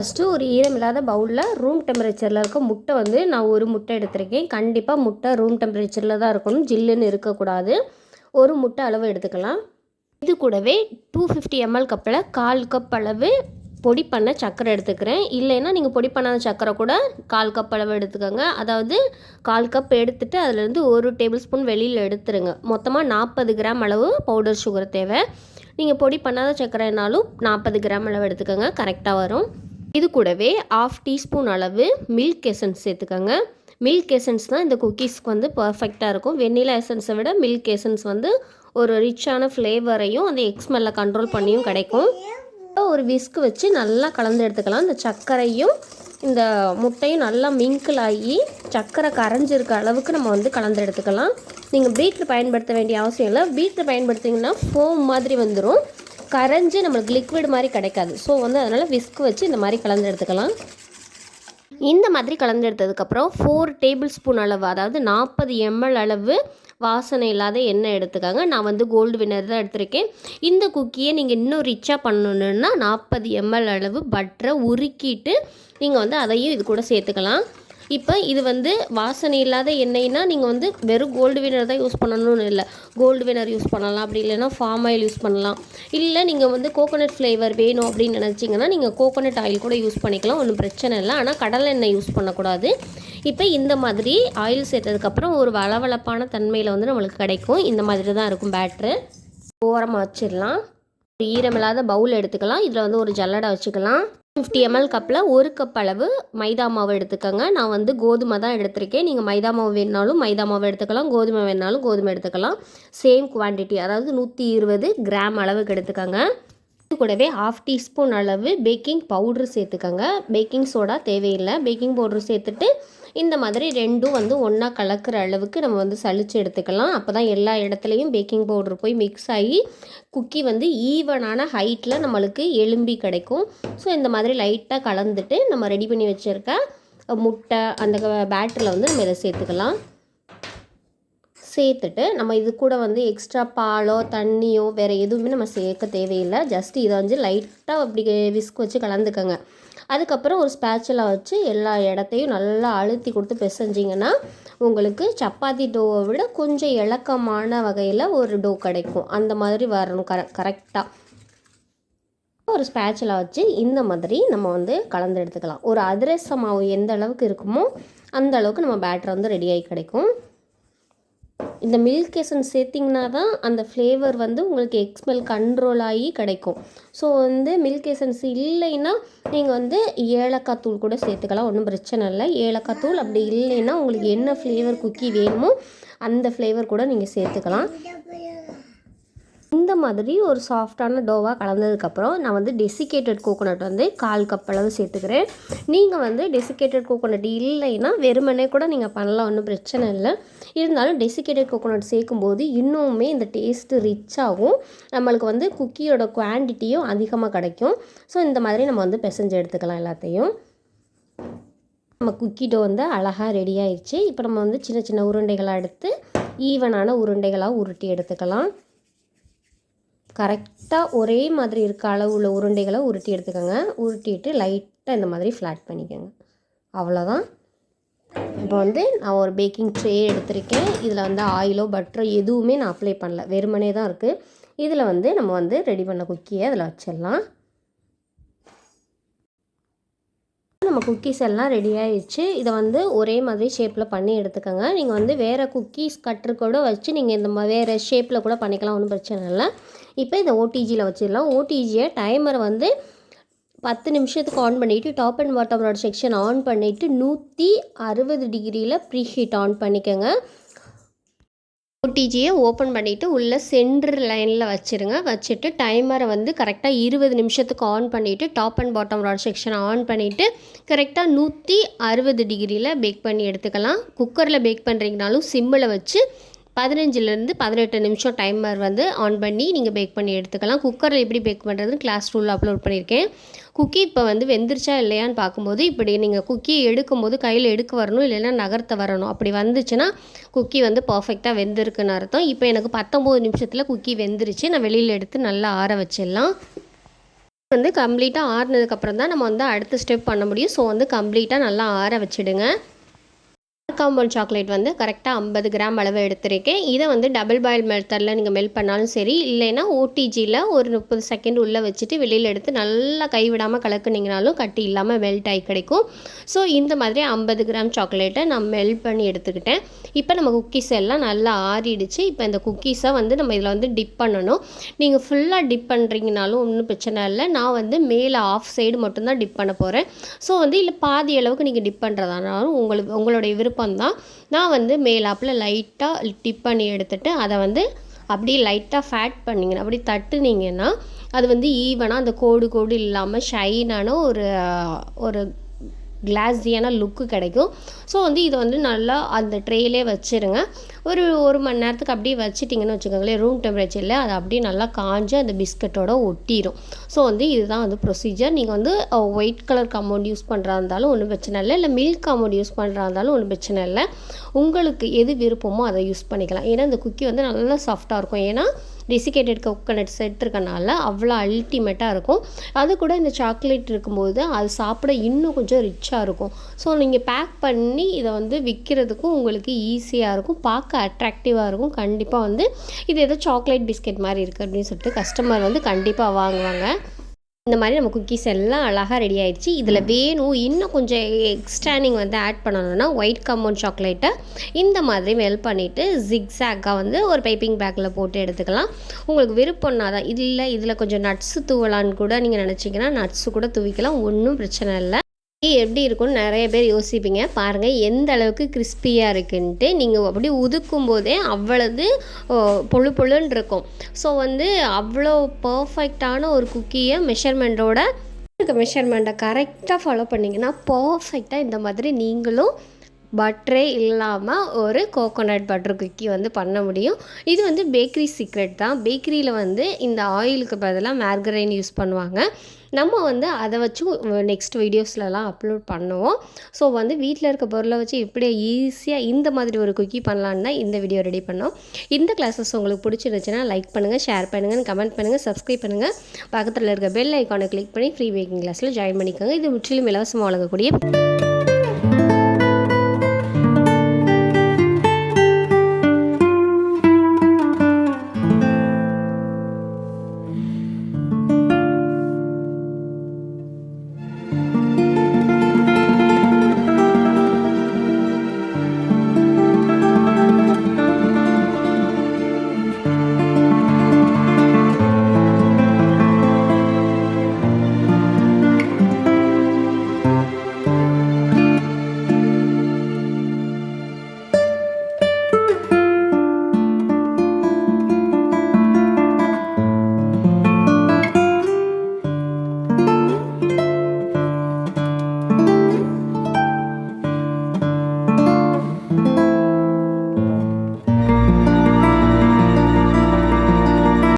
First ஒரு ஈரமில்லாத பவுலில் room டெம்பரேச்சரில் இருக்க முட்டை வந்து நான் ஒரு முட்டை எடுத்திருக்கேன். கண்டிப்பாக முட்டை ரூம் டெம்பரேச்சரில் தான் இருக்கணும். ஜில்லுன்னு இருக்கக்கூடாது. ஒரு முட்டை அளவு எடுத்துக்கலாம். இது கூடவே டூ ஃபிஃப்டி எம்எல் கப்பில் கால் கப் அளவு பொடி பண்ண சர்க்கரை எடுத்துக்கிறேன். இல்லைன்னா நீங்கள் பொடி பண்ணாத சர்க்கரை கூட கால் கப் அளவு எடுத்துக்கோங்க. அதாவது கால் கப் எடுத்துகிட்டு அதுலேருந்து ஒரு டேபிள் ஸ்பூன் வெளியில் எடுத்துருங்க. மொத்தமாக நாற்பது கிராம் அளவு பவுடர் சுகர் தேவை. நீங்கள் பொடி பண்ணாத சர்க்கரைனாலும் நாற்பது கிராம் அளவு எடுத்துக்கோங்க. கரெக்டாக வரும். இது கூடவே ஆஃப் டீஸ்பூன் அளவு மில்க் எசன்ஸ் சேர்த்துக்கோங்க. மில்க் எசன்ஸ் தான் இந்த குக்கீஸ்க்கு வந்து பர்ஃபெக்டாக இருக்கும். வெண்ணிலா எசன்ஸை விட மில்க் எசன்ஸ் வந்து ஒரு ரிச்சான ஃப்ளேவரையும் அந்த எக்ஸ்மெல்ல கண்ட்ரோல் பண்ணியும் கிடைக்கும். ஒரு விஸ்க் வச்சு நல்லா கலந்து எடுத்துக்கலாம். இந்த சர்க்கரையும் இந்த முட்டையும் நல்லா மிங்கிள் ஆகி சர்க்கரை கரைஞ்சிருக்க அளவுக்கு நம்ம வந்து கலந்து எடுத்துக்கலாம். நீங்கள் பீட்ரு பயன்படுத்த வேண்டிய அவசியம் இல்லை. பீட்ரு பயன்படுத்திங்கன்னா ஃபோம் மாதிரி வந்துடும் கரைஞ்சி நம்மளுக்கு லிக்விட் மாதிரி கிடைக்காது. ஸோ வந்து அதனால் விஸ்க் வச்சு இந்த மாதிரி கலந்து எடுத்துக்கலாம். இந்த மாதிரி கலந்து எடுத்ததுக்கப்புறம் ஃபோர் டேபிள் ஸ்பூன் அளவு அதாவது நாற்பது எம்எல் அளவு வாசனை இல்லாத எண்ணெய் எடுத்துக்காங்க. நான் வந்து கோல்டு வினர் தான் எடுத்திருக்கேன். இந்த குக்கியை நீங்கள் இன்னும் ரிச்சாக பண்ணணுன்னா நாற்பது எம்எல் அளவு பட்டரை உருக்கிட்டு நீங்கள் வந்து அதையும் இது கூட சேர்த்துக்கலாம். இப்போ இது வந்து வாசனை இல்லாத எண்ணெய்னால் நீங்கள் வந்து வெறும் கோல்டு வினர் தான் யூஸ் பண்ணணும்னு இல்லை. கோல்டு வினர் யூஸ் பண்ணலாம். அப்படி இல்லைன்னா ஃபார்ம் ஆயில் யூஸ் பண்ணலாம். இல்லை நீங்கள் வந்து கோகோனட் ஃப்ளேவர் வேணும் அப்படின்னு நினச்சிங்கன்னா நீங்கள் கோகோனட் ஆயில் கூட யூஸ் பண்ணிக்கலாம். ஒன்றும் பிரச்சனை இல்லை. ஆனால் கடலை எண்ணெய் யூஸ் பண்ணக்கூடாது. இப்போ இந்த மாதிரி ஆயில் சேர்த்ததுக்கப்புறம் ஒரு வளவளப்பான தன்மையில் வந்து நம்மளுக்கு கிடைக்கும். இந்த மாதிரி தான் இருக்கும் பேட்ரு ஓரமாக வச்சிடலாம். ஈரமில்லாத பவுல் எடுத்துக்கலாம். இதில் வந்து ஒரு ஜல்லடை வச்சுக்கலாம். ஃபிஃப்டி எம்எல் கப்பில் ஒரு கப் அளவு மைதா மாவு எடுத்துக்கோங்க. நான் வந்து கோதுமை தான் எடுத்திருக்கேன். நீங்கள் மைதா மாவு வேணுனாலும் மைதா மாவு எடுத்துக்கலாம். கோதுமை வேணுனாலும் கோதுமை எடுத்துக்கலாம். சேம் குவான்டிட்டி அதாவது நூற்றி இருபது கிராம் அளவுக்கு எடுத்துக்கோங்க. கூடவே ஹாஃப் டீஸ்பூன் அளவு பேக்கிங் பவுட்ரு சேர்த்துக்கோங்க. பேக்கிங் சோடா தேவையில்லை. பேக்கிங் பவுட்ரு சேர்த்துட்டு இந்த மாதிரி ரெண்டும் வந்து ஒன்றா கலக்கிற அளவுக்கு நம்ம வந்து சளிச்சு எடுத்துக்கலாம். அப்போ தான் எல்லா இடத்துலையும் பேக்கிங் பவுட்ரு போய் மிக்ஸ் ஆகி குக்கி வந்து ஈவனான ஹைட்டில் நம்மளுக்கு எலும்பி கிடைக்கும். ஸோ இந்த மாதிரி லைட்டாக கலந்துட்டு நம்ம ரெடி பண்ணி வச்சுருக்க முட்டை அந்த பேட்டரில் வந்து நம்ம இதை சேர்த்துக்கலாம். சேர்த்துட்டு நம்ம இது கூட வந்து எக்ஸ்ட்ரா பாலோ தண்ணியோ வேறு எதுவுமே நம்ம சேர்க்க தேவையில்லை. ஜஸ்ட் இதை வந்து லைட்டாக அப்படி விஸ்க் வச்சு கலந்துக்கோங்க. அதுக்கப்புறம் ஒரு ஸ்பேச்சலாக வச்சு எல்லா இடத்தையும் நல்லா அழுத்தி கொடுத்து பிசைஞ்சிங்கன்னா உங்களுக்கு சப்பாத்தி டோவை விட கொஞ்சம் இலக்கமான வகையில் ஒரு டோ கிடைக்கும். அந்த மாதிரி வரணும். கர கரெக்டாக ஒரு ஸ்பேச்சில் வச்சு இந்த மாதிரி நம்ம வந்து கலந்து எடுத்துக்கலாம். ஒரு அதிரச மாவு எந்த அளவுக்கு இருக்குமோ அந்த அளவுக்கு நம்ம பேட்டர் வந்து ரெடியாகி கிடைக்கும். இந்த மில்க் எசன்ஸ் சேர்த்திங்கன்னா தான் அந்த ஃப்ளேவர் வந்து உங்களுக்கு எக்ஸ்மெல் கண்ட்ரோல் ஆகி கிடைக்கும். ஸோ வந்து மில்க் எசன்ஸ் இல்லைன்னா நீங்கள் வந்து ஏலக்காய் தூள் கூட சேர்த்துக்கலாம். ஒன்றும் பிரச்சனை இல்லை. ஏலக்காய் தூள் அப்படி இல்லைன்னா உங்களுக்கு என்ன ஃப்ளேவர் குக்கி வேணுமோ அந்த ஃப்ளேவர் கூட நீங்கள் சேர்த்துக்கலாம். இந்த மாதிரி ஒரு சாஃப்டான டோவாக கலந்ததுக்கப்புறம் நான் வந்து டெசிகேட்டட் கோகோனட் வந்து கால் கப் அளவு சேர்த்துக்கிறேன். நீங்கள் வந்து டெசிகேட்டட் கோகோனட் இல்லைன்னா வெறுமனே கூட நீங்கள் பண்ணலாம் ஒன்றும் பிரச்சனை இல்லை. இருந்தாலும் டெசிகேட்டட் கோகோனட் சேர்க்கும்போது இன்னுமே இந்த டேஸ்ட்டு ரிச்சாகவும் நம்மளுக்கு வந்து குக்கியோட குவான்டிட்டியும் அதிகமாக கிடைக்கும். ஸோ இந்த மாதிரி நம்ம வந்து பிசைஞ்சு எடுத்துக்கலாம் எல்லாத்தையும். நம்ம குக்கி டோ வந்து அழகாக ரெடி ஆயிடுச்சு. இப்போ நம்ம வந்து சின்ன சின்ன உருண்டைகளாக எடுத்து ஈவனான உருண்டைகளாக உருட்டி எடுத்துக்கலாம். கரெக்டாக ஒரே மாதிரி இருக்க அளவு உள்ள உருண்டைகளை உருட்டி எடுத்துக்கோங்க. உருட்டிட்டு லைட்டாக இந்த மாதிரி ஃப்ளாட் பண்ணிக்கோங்க. அவ்வளோதான் இப்போ வந்து நான் ஒரு பேக்கிங் ட்ரே எடுத்திருக்கேன். இதில் வந்து ஆயிலோ பட்டரோ எதுவுமே நான் அப்ளை பண்ணல. வெறுமனே தான் இருக்குது இதில் வந்து நம்ம வந்து ரெடி பண்ண குக்கியை அதில் வச்சிடலாம். நம்ம குக்கீஸ் எல்லாம் ரெடி ஆயிடுச்சு. இதை வந்து ஒரே மாதிரி ஷேப்பில் பண்ணி எடுத்துக்கோங்க. நீங்கள் வந்து வேறு குக்கீஸ் கட்டுரு கூட வச்சு நீங்கள் இந்த மாதிரி வேறு ஷேப்பில் கூட பண்ணிக்கலாம். ஒன்றும் பிரச்சனை இல்லை. இப்போ இதை ஓடிஜியில் வச்சிடலாம். ஓடிஜியை டைமரை வந்து பத்து நிமிஷத்துக்கு ஆன் பண்ணிவிட்டு டாப் அண்ட் பாட்டமோட செக்ஷன் ஆன் பண்ணிவிட்டு நூற்றி அறுபது டிகிரியில் ப்ரீஹீட் ஆன் பண்ணிக்கோங்க. ஓடிஜியை ஓப்பன் பண்ணிவிட்டு உள்ளே சென்ட்ரு லைனில் வச்சுருங்க. வச்சுட்டு டைமரை வந்து கரெக்டாக இருபது நிமிஷத்துக்கு ஆன் பண்ணிவிட்டு டாப் அண்ட் பாட்டம் ராட் செக்ஷனை ஆன் பண்ணிவிட்டு கரெக்டாக நூற்றி அறுபது டிகிரியில் பேக் பண்ணி எடுத்துக்கலாம். குக்கரில் பேக் பண்ணுறீங்கனாலும் சிம்மில் வச்சு பதினஞ்சுலேருந்து பதினெட்டு நிமிஷம் டைமர் வந்து ஆன் பண்ணி நீங்கள் பேக் பண்ணி எடுத்துக்கலாம். குக்கரில் எப்படி பேக் பண்ணுறதுன்னு கிளாஸ் ரூலில் அப்லோட் பண்ணியிருக்கேன் குக்கி இப்போ வந்து வெந்துருச்சா இல்லையான்னு பார்க்கும்போது இப்படி நீங்கள் குக்கி எடுக்கும்போது கையில் எடுக்க வரணும் இல்லைன்னா நகர்த்த வரணும். அப்படி வந்துச்சுன்னா குக்கி வந்து பர்ஃபெக்டாக வெந்திருக்குன்னு அர்த்தம். இப்போ எனக்கு பத்தொம்போது நிமிஷத்தில் குக்கி வெந்துருச்சு. நான் வெளியில் எடுத்து நல்லா ஆற வச்சிடலாம். வந்து கம்ப்ளீட்டாக ஆறுனதுக்கப்புறம் தான் நம்ம வந்து அடுத்த ஸ்டெப் பண்ண முடியும். ஸோ வந்து கம்ப்ளீட்டாக நல்லா ஆற வச்சிடுங்க. காம்பவுண்ட் சாக்லேட் வந்து கரெக்டாக ஐம்பது கிராம் அளவு எடுத்திருக்கேன். இதை வந்து டபுள் பாயில் மெத்தடில் நீங்கள் மெல்ட் பண்ணாலும் சரி இல்லைன்னா ஓடிஜியில் ஒரு முப்பது செகண்ட் உள்ளே வச்சுட்டு வெளியில் எடுத்து நல்லா கைவிடாமல் கலக்குனீங்கனாலும் கட்டி இல்லாமல் மெல்ட் ஆகி கிடைக்கும். ஸோ இந்த மாதிரி ஐம்பது கிராம் சாக்லேட்டை நான் மெல்ட் பண்ணி எடுத்துக்கிட்டேன். இப்போ நம்ம குக்கீஸ் எல்லாம் நல்லா ஆறிடுச்சு. இப்போ இந்த குக்கீஸை வந்து நம்ம இதில் வந்து டிப் பண்ணணும். நீங்கள் ஃபுல்லாக டிப் பண்ணுறீங்கனாலும் ஒன்றும் பிரச்சனை இல்லை. நான் வந்து மேலே ஆஃப் சைடு மட்டும்தான் டிப் பண்ண போகிறேன் ஸோ வந்து இல்லை பாதி அளவுக்கு நீங்கள் டிப் பண்ணுறதானாலும் உங்களுக்கு உங்களுடைய விருப்பம் தான். நான் வந்து மேலாப்பில் லைட்டாக டிப் பண்ணி எடுத்துகிட்டு அதை வந்து அப்படியே லைட்டாக ஃபேட் பண்ணிங்கன்னா அப்படி தட்டுனீங்கன்னா அது வந்து ஈவனாக அந்த கோடு கோடு இல்லாமல் ஷைனான ஒரு ஒரு கிளாஸியான லுக்கு கிடைக்கும். ஸோ வந்து இதை வந்து நல்லா அந்த ட்ரேயிலே வச்சுருங்க. ஒரு ஒரு மணி நேரத்துக்கு அப்படியே வச்சுட்டிங்கன்னு வச்சுக்கோங்களேன் ரூம் டெம்பரேச்சரில் அது அப்படியே நல்லா காஞ்சு அந்த பிஸ்கட்டோட ஒட்டிடும் ஸோ வந்து இதுதான் வந்து ப்ரொசீஜர் நீங்கள் வந்து ஒயிட் கலர் காம்பவுண்ட் யூஸ் பண்ணுறா இருந்தாலும் ஒன்றும் பிரச்சனை இல்லை. இல்லை மில்க் காம்பவுண்ட் யூஸ் பண்ணுறா இருந்தாலும் ஒன்றும் பிரச்சனை இல்லை. உங்களுக்கு எது விருப்பமோ அதை யூஸ் பண்ணிக்கலாம். ஏன்னா இந்த குக்கி வந்து நல்லா சாஃப்டாக இருக்கும். ஏன்னா டெசிகேட்டட் கோகனட் செட் இருக்கனால அவ்வளோ அல்டிமேட்டாக இருக்கும். அது கூட இந்த சாக்லேட் இருக்கும்போது அது சாப்பிட இன்னும் கொஞ்சம் ரிச்சாக இருக்கும். ஸோ நீங்கள் பேக் பண்ணி இதை வந்து விற்கிறதுக்கும் உங்களுக்கு ஈஸியாக இருக்கும். பார்க்க அட்ராக்டிவாக இருக்கும். கண்டிப்பாக வந்து இது ஏதோ சாக்லேட் பிஸ்கெட் மாதிரி இருக்குது அப்படின்னு சொல்லிட்டு கஸ்டமர் வந்து கண்டிப்பாக வாங்குவாங்க. இந்த மாதிரி நம்ம குக்கீஸ் எல்லாம் அழகாக ரெடி ஆயிடுச்சு. இதில் வேணும் இன்னும் கொஞ்சம் எக்ஸ்ட்ரா நீங்கள் வந்து ஆட் பண்ணணும்னா ஒயிட் கம்பவுண்ட் சாக்லேட்டை இந்த மாதிரி மெல் பண்ணிவிட்டு ஜிக்ஸாக்காக வந்து ஒரு பைப்பிங் பேக்கில் போட்டு எடுத்துக்கலாம். உங்களுக்கு விருப்பம்னா தான் இல்லை இதில் கொஞ்சம் நட்ஸு தூவலான்னு கூட நீங்கள் நினச்சிங்கன்னா நட்ஸு கூட தூவிக்கலாம். ஒன்றும் பிரச்சனை இல்லை. எப்படி இருக்கும்னு நிறைய பேர் யோசிப்பீங்க. பாருங்கள் எந்த அளவுக்கு கிறிஸ்பியாக இருக்குன்ட்டு நீங்கள் அப்படி உதுக்கும் போதே அவ்வளவு பொழு பொழுன்னு இருக்கும். ஸோ வந்து அவ்வளோ பர்ஃபெக்டான ஒரு குக்கியை மெஷர்மெண்ட்டோட மெஷர்மெண்ட்டை கரெக்டாக ஃபாலோ பண்ணிங்கன்னா பர்ஃபெக்டாக இந்த மாதிரி நீங்களும் பட்டரே இல்லாமல் ஒரு கோகோனட் பட்டர் குக்கி வந்து பண்ண முடியும். இது வந்து பேக்கரி சீக்ரெட் தான். பேக்கரியில் வந்து இந்த ஆயிலுக்கு பதிலாக மேர்கரைன் யூஸ் பண்ணுவாங்க. நம்ம வந்து அதை வச்சு நெக்ஸ்ட் வீடியோஸ்லலாம் அப்லோட் பண்ணுவோம். ஸோ வந்து வீட்டில் இருக்க பொருளை வச்சு எப்படி ஈஸியாக இந்த மாதிரி ஒரு குக்கி பண்ணலான்னு தான் இந்த வீடியோ ரெடி பண்ணோம். இந்த கிளாஸஸ் உங்களுக்கு பிடிச்சிருந்துச்சுன்னா லைக் பண்ணுங்கள் ஷேர் பண்ணுங்கள் கமெண்ட் பண்ணுங்கள் சப்ஸ்கிரைப் பண்ணுங்கள் பக்கத்தில் இருக்க பெல் ஐக்கானை கிளிக் பண்ணி ஃப்ரீ பேக்கிங் கிளாஸில் ஜாயின் பண்ணிக்கோங்க. இது முற்றிலும் இலவசமாக வழங்கக்கூடிய